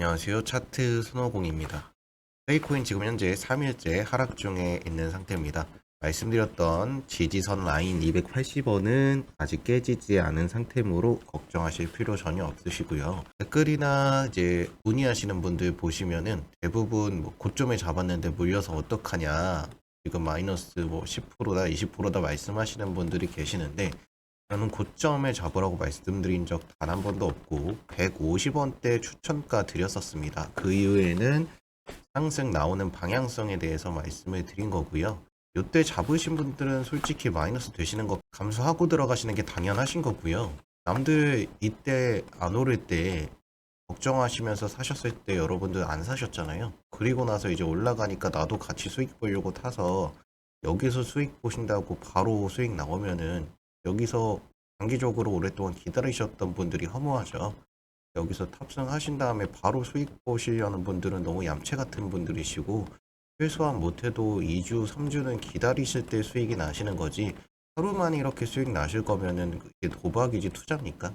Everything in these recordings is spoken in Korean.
안녕하세요. 차트 손오공입니다. 페이코인 지금 현재 3일째 하락 중에 있는 상태입니다. 말씀드렸던 지지선 라인 280원은 아직 깨지지 않은 상태이므로 걱정하실 필요 전혀 없으시고요. 댓글이나 이제 문의하시는 분들 보시면은 대부분 뭐 고점에 잡았는데 물려서 어떡하냐. 지금 마이너스 뭐 10%다 20%다 말씀하시는 분들이 계시는데 저는 고점에 잡으라고 말씀드린 적 단 한 번도 없고 150원대 추천가 드렸었습니다. 그 이후에는 상승 나오는 방향성에 대해서 말씀을 드린 거고요. 이때 잡으신 분들은 솔직히 마이너스 되시는 거 감수하고 들어가시는 게 당연하신 거고요. 남들 이때 안 오를 때 걱정하시면서 사셨을 때 여러분들 안 사셨잖아요. 그리고 나서 이제 올라가니까 나도 같이 수익 보려고 타서 여기서 수익 보신다고 바로 수익 나오면은 여기서 장기적으로 오랫동안 기다리셨던 분들이 허무하죠. 여기서 탑승하신 다음에 바로 수익 보시려는 분들은 너무 얌체 같은 분들이시고 최소한 못해도 2주, 3주는 기다리실 때 수익이 나시는 거지 하루 만에 이렇게 수익 나실 거면은 그게 도박이지 투자입니까?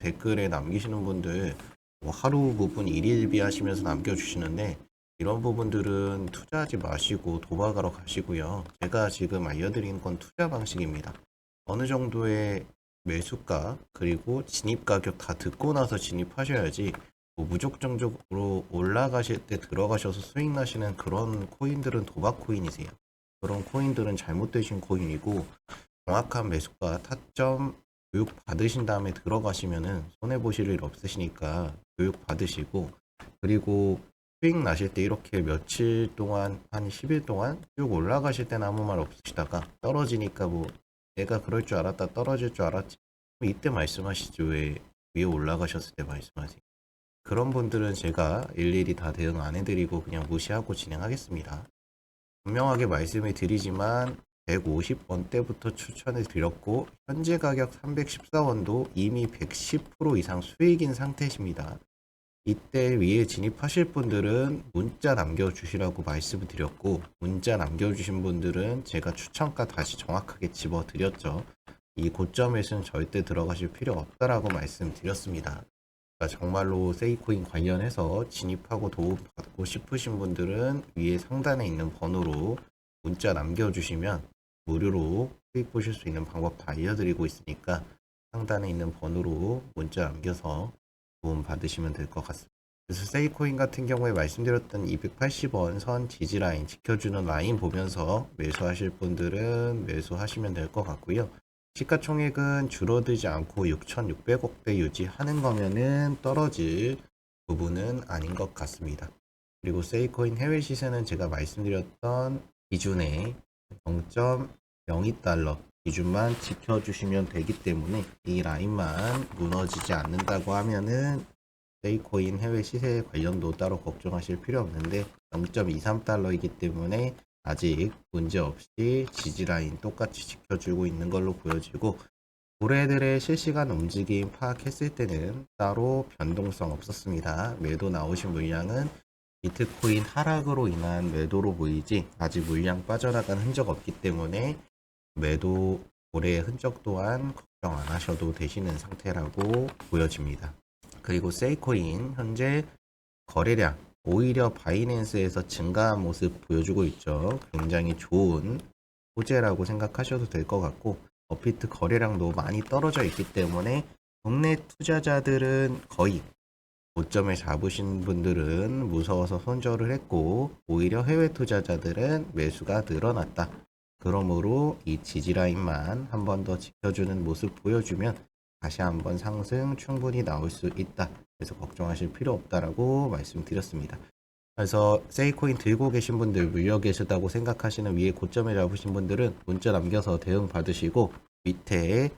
댓글에 남기시는 분들 뭐 하루 부분 일일비 하시면서 남겨주시는데 이런 부분들은 투자하지 마시고 도박하러 가시고요. 제가 지금 알려드리는 건 투자 방식입니다. 어느 정도의 매수가 그리고 진입 가격 다 듣고 나서 진입하셔야지 뭐 무적정적으로 올라가실 때 들어가셔서 수익 나시는 그런 코인들은 도박 코인이세요. 그런 코인들은 잘못되신 코인이고 정확한 매수가 타점 교육 받으신 다음에 들어가시면은 손해 보실 일 없으시니까 교육 받으시고 그리고 수익 나실 때 이렇게 며칠 동안 한 10일 동안 쭉 올라가실 때는 아무 말 없으시다가 떨어지니까 뭐 내가 그럴 줄 알았다 떨어질 줄 알았지. 이때 말씀하시죠 왜 위에 올라가셨을 때 말씀하세요. 그런 분들은 제가 일일이 다 대응 안 해드리고 그냥 무시하고 진행하겠습니다. 분명하게 말씀을 드리지만 150원대부터 추천을 드렸고 현재 가격 314원도 이미 110% 이상 수익인 상태십니다 이때 위에 진입하실 분들은 문자 남겨주시라고 말씀을 드렸고 문자 남겨주신 분들은 제가 추천가 다시 정확하게 집어드렸죠. 이 고점에서는 절대 들어가실 필요 없다라고 말씀드렸습니다. 그러니까 정말로 세이코인 관련해서 진입하고 도움 받고 싶으신 분들은 위에 상단에 있는 번호로 문자 남겨주시면 무료로 수익 보실 수 있는 방법 다 알려드리고 있으니까 상단에 있는 번호로 문자 남겨서 도움 받으시면 될 것 같습니다. 그래서 세이코인 같은 경우에 말씀드렸던 280원 선 지지 라인 지켜주는 라인 보면서 매수하실 분들은 매수하시면 될 것 같고요. 시가총액은 줄어들지 않고 6,600억대 유지하는 거면은 떨어질 부분은 아닌 것 같습니다. 그리고 세이코인 해외 시세는 제가 말씀드렸던 기준에 0.02달러 기준만 지켜주시면 되기 때문에 이 라인만 무너지지 않는다고 하면은 세이코인 해외 시세 관련도 따로 걱정하실 필요 없는데 0.23달러이기 때문에 아직 문제 없이 지지라인 똑같이 지켜주고 있는 걸로 보여지고 고래들의 실시간 움직임 파악했을 때는 따로 변동성 없었습니다. 매도 나오신 물량은 비트코인 하락으로 인한 매도로 보이지 아직 물량 빠져나간 흔적 없기 때문에 매도 고래의 흔적 또한 걱정 안 하셔도 되시는 상태라고 보여집니다. 그리고 세이코인 현재 거래량 오히려 바이낸스에서 증가한 모습 보여주고 있죠. 굉장히 좋은 호재라고 생각하셔도 될 것 같고 어피트 거래량도 많이 떨어져 있기 때문에 국내 투자자들은 거의 고점에 잡으신 분들은 무서워서 손절을 했고 오히려 해외 투자자들은 매수가 늘어났다. 그러므로 이 지지라인만 한 번 더 지켜주는 모습 보여주면 다시 한번 상승 충분히 나올 수 있다. 그래서 걱정하실 필요 없다라고 말씀드렸습니다. 그래서 세이코인 들고 계신 분들 물려 계시다고 생각하시는 위에 고점에 잡으신 분들은 문자 남겨서 대응 받으시고 밑에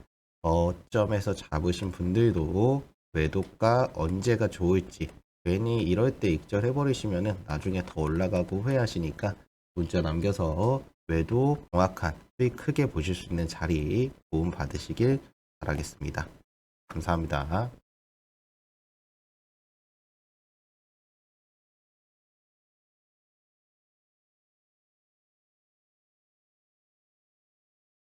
저점에서 잡으신 분들도 매도가 언제가 좋을지 괜히 이럴 때 익절해 버리시면은 나중에 더 올라가고 후회하시니까 문자 남겨서 외도 정확한 수익 크게 보실 수 있는 자리 도움 받으시길 바라겠습니다. 감사합니다.